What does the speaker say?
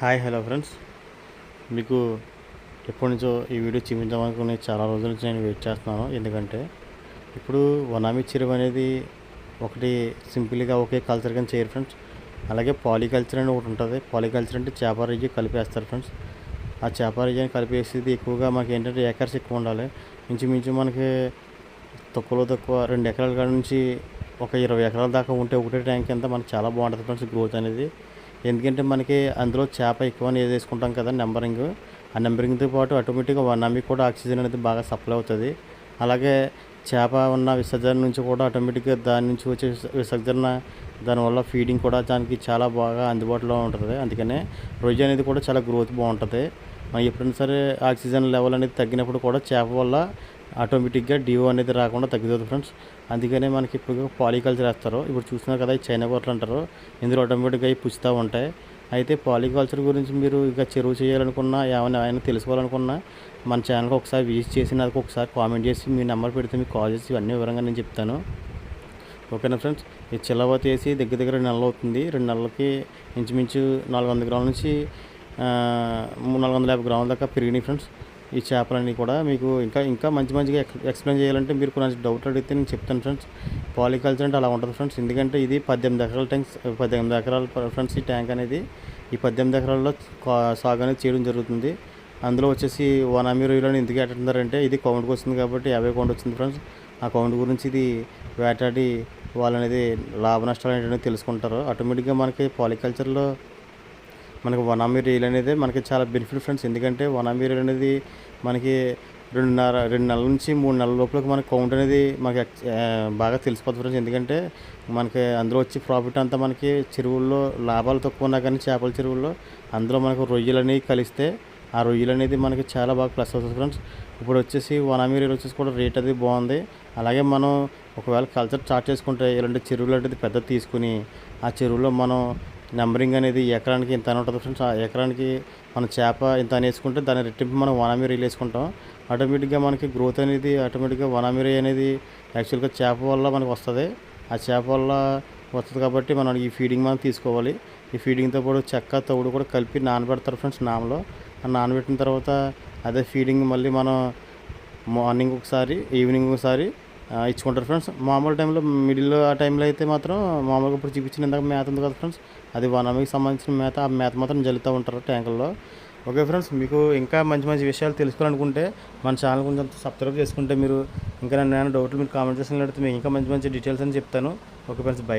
Hi hello friends. మీకు ఎప్పటి నుంచో ఈ వీడియో చూపించామనుకుని చాలా రోజుల నుంచి నేను వెయిట్ చేస్తున్నాను. ఎందుకంటే ఇప్పుడు వనామి చెరువు అనేది ఒకటి సింపుల్గా ఒకే కల్చర్ కానీ చేయరు ఫ్రెండ్స్. అలాగే పాలికల్చర్ అని ఒకటి ఉంటుంది. పాలికల్చర్ అంటే చేప రిజ్జి కలిపేస్తారు ఫ్రెండ్స్. ఆ చేప రిజ్జిని కలిపేసేది ఎక్కువగా మనకి ఏంటంటే ఏకర్స్ ఎక్కువ ఉండాలి. ఇంచుమించు మనకి తక్కువలో తక్కువ రెండు ఎకరాల కాడ నుంచి ఒక ఇరవై ఎకరాల దాకా ఉంటే ఒకటే ట్యాంక్ కింద మనకి చాలా బాగుంటుంది ఫ్రెండ్స్ గ్రోత్ అనేది. ఎందుకంటే మనకి అందులో చేప ఎక్కువ అని వేసుకుంటాం కదా నెంబరింగ్ ఆ నెంబరింగ్తో పాటు ఆటోమేటిక్గా వనామికి కూడా ఆక్సిజన్ అనేది బాగా సప్లై అవుతుంది. అలాగే చేప ఉన్న విసర్జన నుంచి కూడా ఆటోమేటిక్గా దాని నుంచి వచ్చే విసర్జన దానివల్ల ఫీడింగ్ కూడా దానికి చాలా బాగా అందుబాటులో ఉంటుంది. అందుకనే రొయ్య అనేది కూడా చాలా గ్రోత్ బాగుంటుంది. మనం ఎప్పుడైనా సరే ఆక్సిజన్ లెవెల్ అనేది తగ్గినప్పుడు కూడా చేప వల్ల ఆటోమేటిక్గా డివో అనేది రాకుండా తగ్గుతుంది ఫ్రెండ్స్. అందుకనే మనకి ఇప్పుడు పాలికల్చర్ వేస్తారు ఇప్పుడు చూస్తున్నారు కదా ఈ చైనా కోట్లు అంటారు. ఇందులో ఆటోమేటిక్గా అవి పుచ్చుతూ ఉంటాయి. అయితే పాలికల్చర్ గురించి మీరు ఇక చెరువు చేయాలనుకున్నా ఏమైనా ఆయన తెలుసుకోవాలనుకున్నా మన ఛానల్కి ఒకసారి విజిట్ చేసి నాకు ఒకసారి కామెంట్ చేసి మీ నెంబర్ పెడితే మీకు కాల్ చేసి ఇవన్నీ వివరంగా నేను చెప్తాను. ఓకేనా ఫ్రెండ్స్? ఈ చిల్లవత వేసి దగ్గర దగ్గర రెండు నెలలు అవుతుంది. రెండు నెలలకి ఇంచుమించు నాలుగు వందల గ్రాముల నుంచి మూడు నాలుగు వందల యాభై గ్రాముల దాకా పెరిగినాయి ఫ్రెండ్స్. ఈ చేపలన్నీ కూడా మీకు ఇంకా ఇంకా మంచి మంచిగా ఎక్స్- ఎక్స్ప్లెయిన్ చేయాలంటే మీరు కొన్ని డౌట్ అడిగితే నేను చెప్తాను ఫ్రెండ్స్. పాలికల్చర్ అంటే అలా ఉంటుంది ఫ్రెండ్స్. ఎందుకంటే ఇది పద్దెనిమిది ఎకరాల ట్యాంక్స్ పద్దెనిమిది ఎకరాల ఫ్రెండ్స్ ఈ ట్యాంక్ అనేది ఈ పద్దెనిమిది ఎకరాల్లో కా- సాగు అనేది చేయడం జరుగుతుంది. అందులో వచ్చేసి వనామీ రొయ్యలను ఎందుకు ఎట్టున్నారంటే ఇది కౌంట్కి వస్తుంది కాబట్టి యాభై కౌంట్ వచ్చింది ఫ్రెండ్స్. ఆ కౌంట్ గురించి ఇది వేటాడి వాళ్ళనేది లాభ నష్టాలు ఏంటనేది తెలుసుకుంటారు. ఆటోమేటిక్గా మనకి పాలికల్చర్లో మనకి వనామీ రీల్ అనేది మనకి చాలా బెనిఫిట్ ఫ్రెండ్స్ ఎందుకంటే వనామీ రీల్ అనేది మనకి రెండున్నర రెండు నెలల నుంచి మూడు నెలల లోపల మనకి కౌంట్ అనేది మనకి బాగా తెలిసిపోతుంది ఫ్రెండ్స్ ఎందుకంటే మనకి అందులో వచ్చి ప్రాఫిట్ అంతా మనకి చెరువుల్లో లాభాలు తక్కువ ఉన్నా కానీ చేపల చెరువుల్లో అందులో మనకు రొయ్యలు అనేవి కలిస్తే ఆ రొయ్యలు అనేది మనకి చాలా బాగా ప్లస్ అవుతుంది ఫ్రెండ్స్ ఇప్పుడు వచ్చేసి వనామీ రీల్ వచ్చేసి కూడా రేట్ అది బాగుంది. అలాగే మనం ఒకవేళ కల్చర్ స్టార్ట్ చేసుకుంటే ఇలాంటి చెరువులు అనేది పెద్దది తీసుకుని ఆ చెరువులో మనం నెంబరింగ్ అనేది ఎకరానికి ఇంత అని ఉంటుంది ఫ్రెండ్స్. ఆ ఎకరానికి మన చేప ఇంత అనేసుకుంటే వేసుకుంటే దాని రెట్టింపు మనం వనామీ రీల్ వేసుకుంటాం. ఆటోమేటిక్గా మనకి గ్రోత్ అనేది ఆటోమేటిక్గా వనామీరీ అనేది యాక్చువల్గా చేప వల్ల మనకు వస్తుంది. ఆ చేప వల్ల వస్తుంది కాబట్టి మనం ఈ ఫీడింగ్ మనం తీసుకోవాలి. ఈ ఫీడింగ్తో పాటు చెక్క తవుడు కూడా కలిపి నానబెడతారు ఫ్రెండ్స్ నామలో. నానబెట్టిన తర్వాత అదే ఫీడింగ్ మళ్ళీ మనం మార్నింగ్ ఒకసారి ఈవినింగ్ ఒకసారి ఇచ్చుకుంటారు ఫ్రెండ్స్ మామూలు టైంలో మిడిల్ ఆ టైంలో అయితే మాత్రం మామూలుగా ఇప్పుడు చూపించిన ఇందాక మేత ఉంది కదా ఫ్రెండ్స్ అది వనమికి సంబంధించిన మేత ఆ మేత మాత్రం జల్లుతూ ఉంటారు ట్యాంకుల్లో ఓకే ఫ్రెండ్స్ మీకు ఇంకా మంచి మంచి విషయాలు తెలుసుకోవాలనుకుంటే మన ఛానల్ కొంచెం సబ్స్క్రైబ్ చేసుకుంటే మీరు ఇంకా నన్ను ఏమైనా డౌట్లు మీరు కామెంట్ చేసిన మీకు ఇంకా మంచి మంచి డీటెయిల్స్ అని చెప్తాను. Okay friends by